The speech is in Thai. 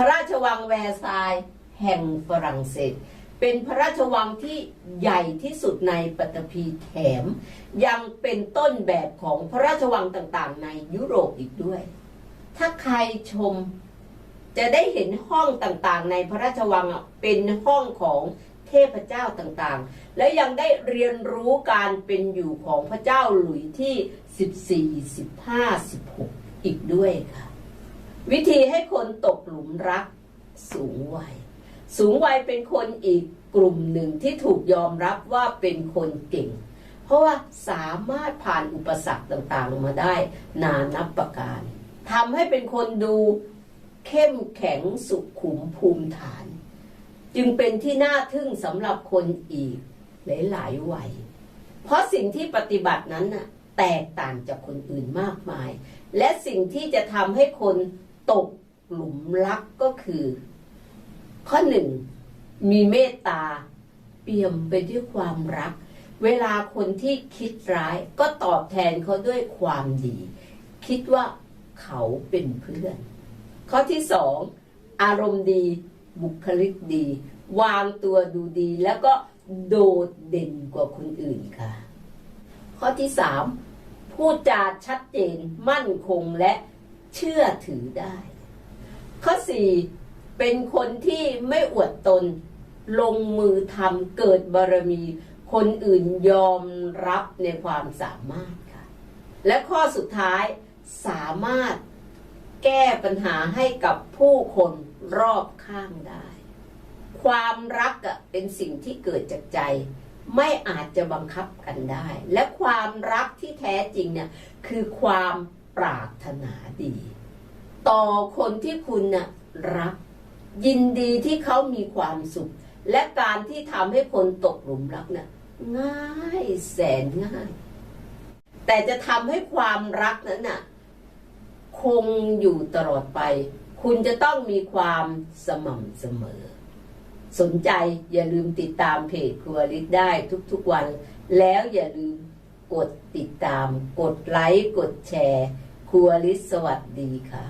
พระราชวังแวร์ซายแห่งฝรั่งเศส เป็นพระราชวังที่ใหญ่ที่สุดในปัตตภีแถม ยังเป็นต้นแบบของพระราชวังต่างๆ ในยุโรปอีกด้วย ถ้าใครชมจะได้เห็นห้องต่างๆ ในพระราชวังเป็นห้องของเทพเจ้าต่างๆ และยังได้เรียนรู้การเป็นอยู่ของพระเจ้าหลุยที่ 14 15 16 อีกด้วยค่ะ วิธีให้คนตกหลุมรักสูงวัย สูงวัยเป็นคนอีกกลุ่มหนึ่งที่ถูกยอมรับว่าเป็นคนเก่ง เพราะว่าสามารถผ่านอุปสรรคต่างๆมาได้นานับประการทำให้เป็นคนดูเข้มแข็งสุขุมภูมิฐาน จึงเป็นที่น่าทึ่งสำหรับคนอีกหลายๆวัย เพราะสิ่งที่ปฏิบัตินั้นน่ะแตกต่างจากคนอื่นมากมาย และสิ่งที่จะทำให้คน ตกหลุมรักก็คือ ข้อหนึ่งมีเมตตา เปี่ยมไปด้วยความรัก เวลาคนที่คิดร้ายก็ตอบแทนเขาด้วยความดี คิดว่าเขาเป็นเพื่อน ข้อที่สองอารมณ์ดี บุคลิกดี วางตัวดูดีแล้วก็โดดเด่นกว่าคนอื่นค่ะ ข้อที่สามพูดจาชัดเจนมั่นคงและ เชื่อถือได้ ข้อสี่เป็นคนที่ไม่อวดตน ลงมือทำเกิดบารมี คนอื่นยอมรับในความสามารถค่ะ และข้อสุดท้ายสามารถแก้ปัญหาให้กับผู้คนรอบข้างได้ ความรักเป็นสิ่งที่เกิดจากใจ ไม่อาจจะบังคับกันได้ และความรักที่แท้จริงเนี่ยคือความ ปรารถนาดี ต่อคนที่คุณน่ะรัก ยินดีที่เขามีความสุข และการที่ทำให้คนตกหลุมรักน่ะง่ายแสนง่าย แต่จะทำให้ความรักนั้นน่ะคงอยู่ตลอดไป คุณจะต้องมีความสม่ำเสมอ สนใจอย่าลืมติดตามเพจครัวลิศได้ทุกๆวัน แล้วอย่าลืมกดติดตาม กดไลค์ กดแชร์ ครัวลิศสวัสดีค่ะ